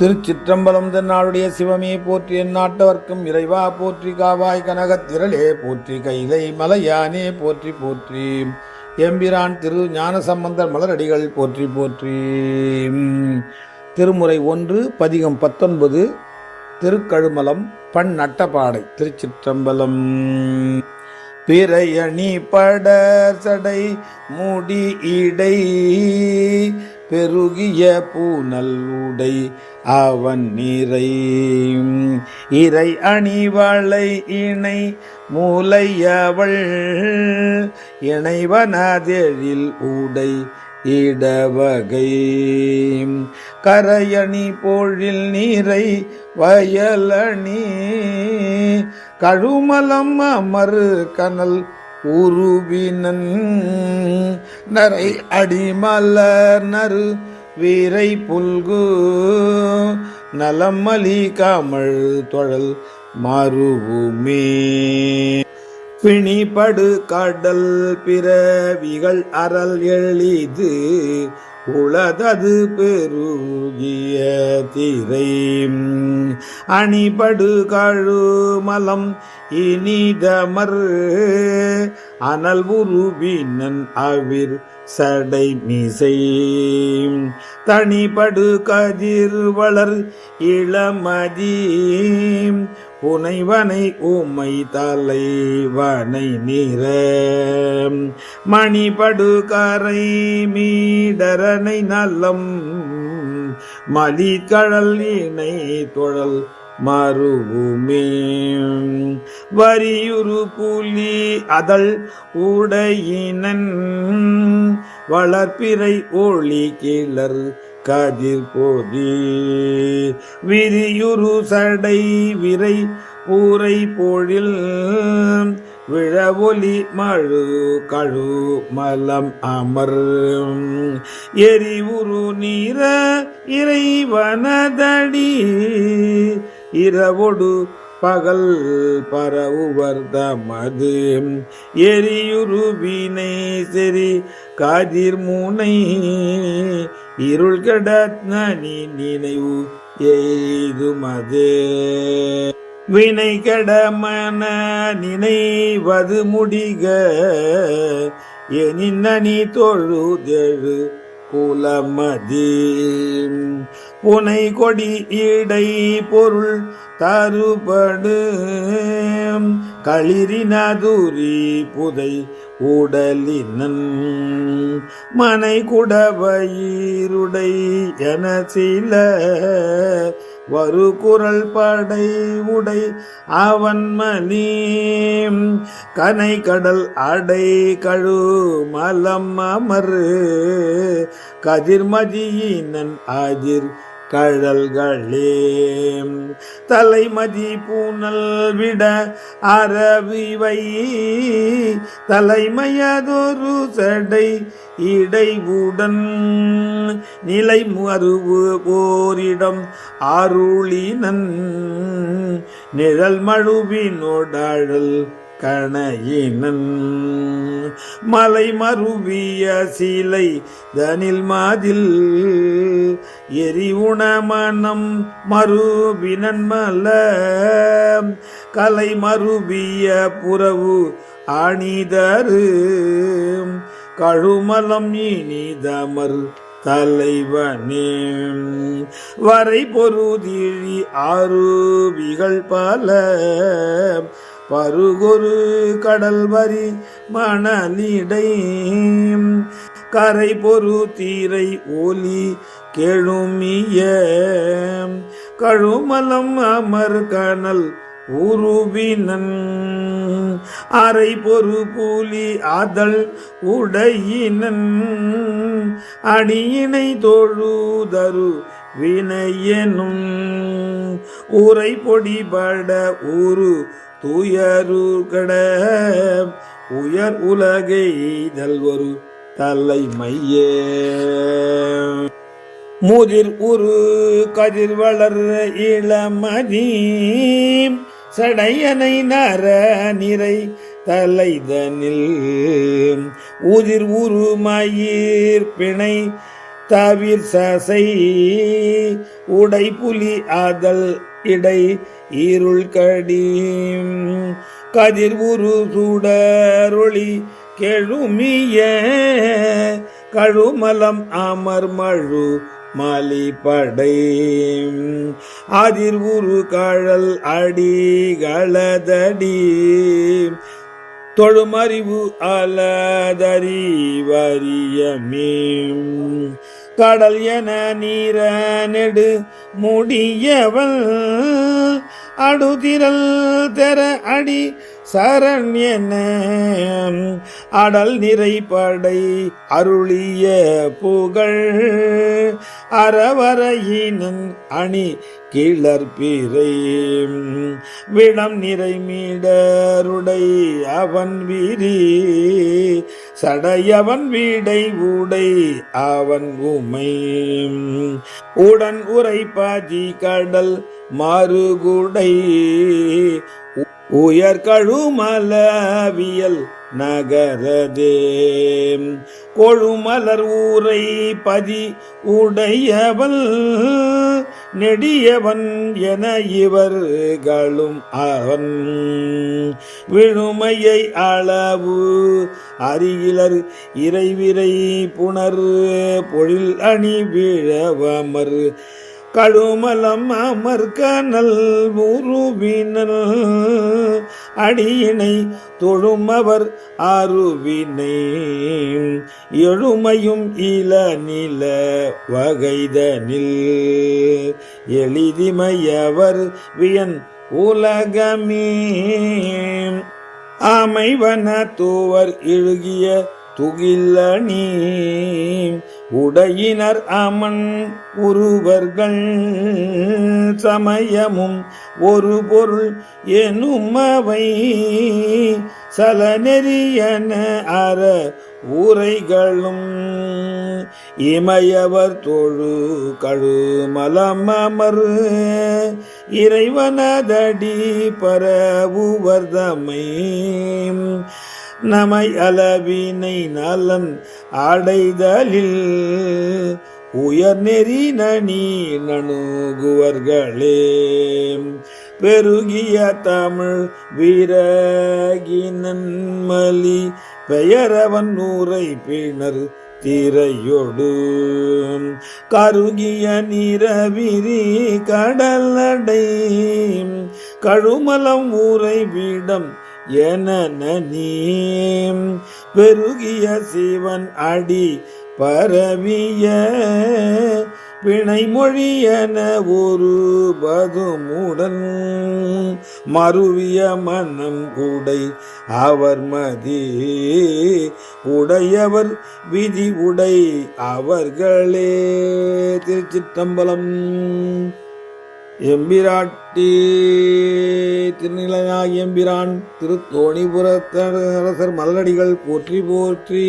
திருச்சிற்றம்பலம் தென்னாளுடைய சிவமே போற்றி எந்நாட்டவர்க்கும் இறைவா போற்றி காவாய் கனகத்திரளே போற்றி கைலை மலையானே போற்றி போற்றி. எம்பிரான் திரு ஞானசம்பந்தர் மலரடிகள் போற்றி போற்றி. திருமுறை ஒன்று பதிகம் பத்தொன்பது திருக்கழுமலம் பண் நட்டப்பாடை திருச்சிற்றம்பலம். பிறையணி பட சடை மூடி இடை. பெருகிய பூனல் உடை அவன் நிறை இறை அணிவளை இணை மூலையவள். இணைவனதெழில் உடை இடவகை. கரையணி போழில் நீரை வயலணி. கழுமலம் அமர் கனல் உருவினன். நரை அடிமலர் நறு வீரை புல்கு. நலமலி கமழ் தொழல் மருவுமே பிணிபடு கடல் பிறவிகள் அறல் எளிது உளதது பெருகிய திரை. அணிபடு கழுமலம் இனிதமர் அனல் உருவினன் அவிர் சடை மிசை. தனிபடு கதிர் வளர் இளமதி புனைவனை ஊமை தலைவனை நீர. மணிபடு கரை மீடரனை நலம் மலிகழல் இணை தொழல். மருவுமே வரியுரு புலி அதழ் உடையினன் வளர்ப்பிறை ஒளி கிளர் கதிர் போதி. விரியுரு சடை விரை ஊரை பொழில் விழவொலி மழு கழு மலம் அமர். எரிவுரு நீர இறைவனதடி இரவொடு பகல் பரவுவர் தமது. எரியுரு செறி காதிர் முனை இருள் கடத்னி நினைவு எய்துமது. வினை கடமன நினைவது முடிக எனின் நனி தொழுதெழு குலமதி புனை கொடி இடை பொருள் தருபடு களிரினதுரி புதை உடலினன். மனை குடவயிருடை என சில வரு குரல் படை உடை அவன் மணி. கனை கடல் அடை கழு மலம் அமர். கதிர்மதியினன் ஆதிர் கழல்களே தலைமதி பூனல் விட அறவிவை தலைமையதொரு சடை இடைவுடன் நிலை மறுவு போரிடம் அருளினன். நிழல் மழுவினோடாழல் கணையினன். மலை மருவிய சீலை தனில் மாதில் எரி உணமனம் மருவினன் மல. கலை மருவிய புறவு அணிதரு கழுமலம் இனிதமர் தலைவனே. வரை பொருதிழி ஆறுவிகள் பல பருகொரு கடல் வரி மணலிடை. கரை பொரு தீரை ஒலி கெழுமிய கழுமலம் அமர் கனல் உருவினன். அரை பொறு பூலி அதழ் உடையினன். அடியினை தொழுதரு வினையனும். உரை பொடிபட ஊரு துயரு கட உயர் உலகை ஒரு தலைமையே. முதிர் உரு கதிர் வளர் இளமதி சடையனை நர நிறை தலைதனில். உதிர் உரு மயிர் பிணை தவிர் சசை உடை புலி ஆதல் இடை ஈருள் கடி கதிர் உரு சூடரொளி கெழுமிய கழுமலம் அமர் மழு மாலிப்படை அதிர் உரு கழல் அடிகளதடி தொழுமறிவு அலதறிவரியமே கடல் என நீர நெடு முடியவள் அடுதிரல் தெர அடி சரண் என. அடல் நிறைப்படை அருளிய புகழ் அறவரையினன் அணி கிளர்பிறை விடம் நிறைமீடருடை அவன் வீரி சடையவன் வீடை ஊடை அவன் உமை உடன் உரைப்பாதி கடல் மாறுகுடை. உயர்கழுமலவியல் நகரதே. கொழுமலர் ஊரை பதி உடையவள். நெடியவன் என இவர்களும் அவன். விழுமையை அளவு அருகிலர் இறைவிரை புணர் பொழில் அணி விழவமர். கழுமலம் அமர்கனல் உருவினல் அடியினை தொழுமவர் ஆறுவினை எழுமையும் இள நில வகைதனில் எளிதிமையவர் வியன் உலகமே. அமைவன தூவர் இழுகிய துகில்லணி உடையினர் அமன் உருவர்கள் சமயமும் ஒரு பொருள் எனும் அவை சலநெறியன அற ஊரைகளும் இமையவர் தொழு கழுமலம் அமர் இறைவனதடி பரவுவர்தமை நமை அளவினை நலன் அடைதலில் உயர் நெறி நனி நணுகுவர்களே. பெருகிய தமிழ் வீரகினன்மலி பெயரவன் நூரை பிணர் திரையொடு. கருகிய நிறவிரி கடலடை கழுமலம் ஊரை வீடம் என நீ பெருகிய சிவன் அடி பரவிய பிணைமொழியன ஒரு பதுமுடன் மருவிய மனம் உடை அவர் மதி உடையவர் விதி உடை அவர்களே திருச்சிற்றம்பலம். எம்பிராட்டி திருநிலையாக எம்பிரான் திருத்தோணிபுரத்தரசர் மல்லடிகள் போற்றி போற்றி.